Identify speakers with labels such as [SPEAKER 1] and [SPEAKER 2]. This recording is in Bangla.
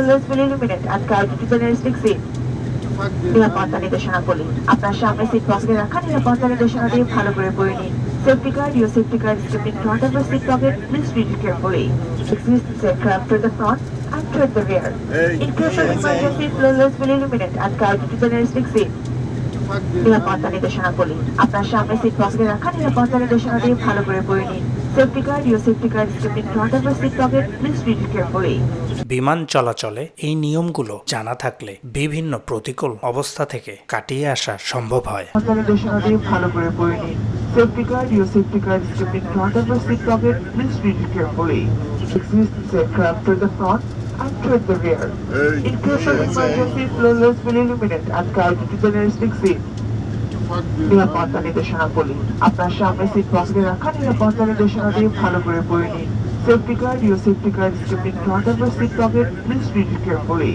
[SPEAKER 1] Colours full illuminate and colour ফিটনেসটিক seat নিরাপত্তা নির্দেশনা করি। আপনার সামনে সিট পকেটে রাখা নিরাপত্তা নির্দেশনা দিয়ে ভালো করে পড়ে ভালো করে পড়ে নিন। Safety guard your safety guard of your seat pocket please read it carefully
[SPEAKER 2] বিমান চলাচলে এই নিয়মগুলো জানা থাকলে বিভিন্ন প্রতিকূল অবস্থা থেকে কাটিয়ে আসা সম্ভব হয়
[SPEAKER 1] ভালো করে পড়ে নিন safety guard your safety guard of your seat pocket please read it carefully exists aircraft to the front and to the rear in case of emergency floorless will illuminate and guide you to the nearest exit নিরাপত্তা নির্দেশনাবলী আপনার সামনে সিট পকেটে রাখা নিরাপত্তা নির্দেশনাটি ভালো করে পড়ে নিন। Safety guard your safety guard your seat pocket, please read it carefully